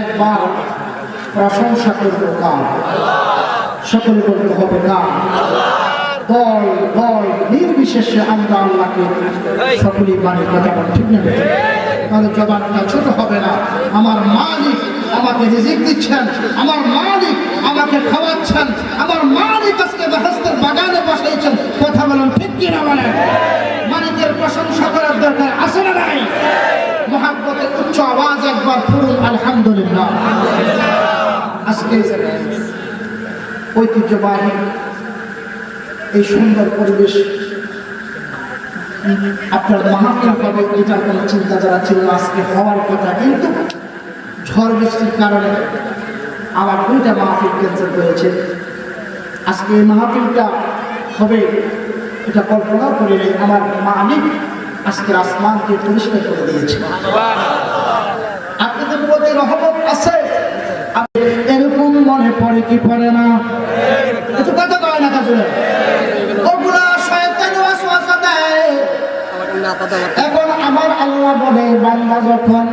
একবার প্রশংসা করব কার? সকলে বলতে হবে কার? দল দল, নির্বিশেষে আমরা আল্লাহকে সকলেই মানে কথা ঠিক না তাহলে জবানটা ছোট হবে না। আমার মালিক আমাকে রিজিক দিচ্ছেন, আমার মালিক আমাকে খাওয়াচ্ছেন, আমার মালিক আজকে বেহেস্তের বাগানে বসাইছেন কথা বলেন ঠিক কি না বলেন মালিকের প্রশংসা করার দরকার আছে না নাই মহাব্বতে উচ্চ আওয়াজ একবার পড়ুন আলহামদুলিল্লাহ। আজকে ঐতিহ্যবাহী এই সুন্দর পরিবেশ, আপনার মাহফিল হবে এটার কোনো চিন্তা যারা ছিল আজকে হওয়ার কথা, কিন্তু ঝড় বৃষ্টির কারণে আমার দুইটা মাহফিল ক্যান্সেল হয়েছে। আজকে এই মাহফিলটা হবে, এটা কল্পনা করে আমার মালিক আজকের আসমানকে পরিষ্কার করে দিয়েছে। রহমত আছে। এরকম মনে পড়ে কি পড়ে না? কিছু কথা কয় না কাজে? ওগুলা শয়তান এখন আমার আল্লাহ বলে, বান্দা যখন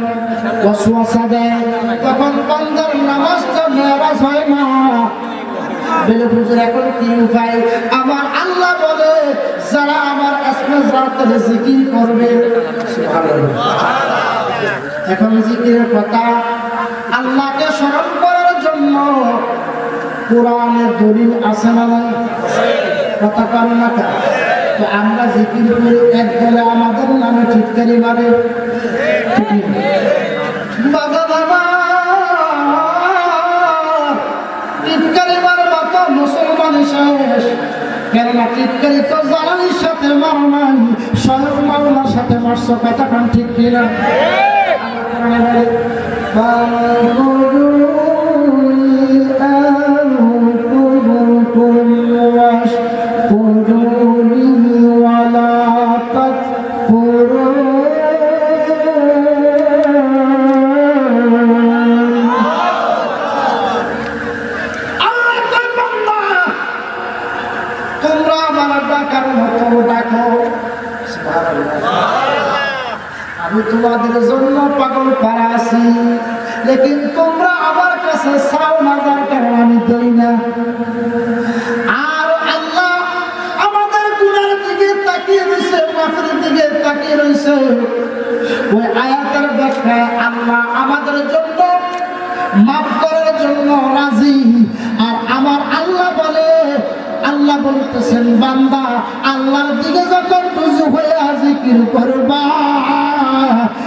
ওয়াসওয়াসা দেয়, তখন বান্দার নামাজটা মেরাজ হয় না। বেলে বুঝুর এখন কি উপায়? আমার আল্লাহ বলে, যারা আমার আসমে রাতের জিকির করবে এখন জিকিরের কথা আল্লাহকে স্মরণ করার জন্য কোরআনে দলিল আছে না নাই? কথা কান না তো আমরা জিকির করি, এক গেলে আমাদের নামে ঠিককারি মানে মুসলমান তো সাথে সাথে মারছ, কথা কান ঠিক কিনা? তোমরা আমার ডাকার মতো ডাকো। আমি তোমাদের জন্য পাগল পারা আছি। লেকিন তোমরা আমার কাছে চাও না, যার কারণ আমি দেই না। আর আল্লাহ আমাদের গুণার দিকে তাকিয়ে রয়েছে, মাফের দিকে তাকিয়ে রয়েছে। ওই আয়াতের ব্যাখ্যায় আল্লাহ আমাদের জন্য মাফ করার জন্য রাজি। আর আমার আল্লাহ বলে, আল্লাহ বলতেছেন, বান্দা, আল্লাহর দিকে যখন রুজু হয়ে জিকির করবা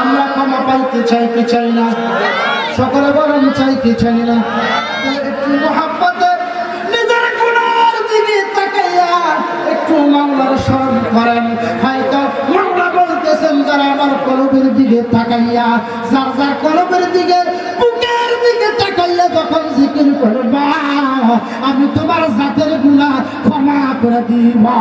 আমরা ক্ষমা পাইতে চাই, কি চাই না? সকলে বলেন চাই, কি চাই না? একটু মোহাম্মতের নিজের গুণার দিকে তাকাইয়া একটু মাওলার স্মরণ করেন। হয়তো মাওলা বলতেছেন, যারা আমার কলবের দিকে তাকাইয়া আমি তোমার জাতের গুণা ক্ষমা করে দিবা।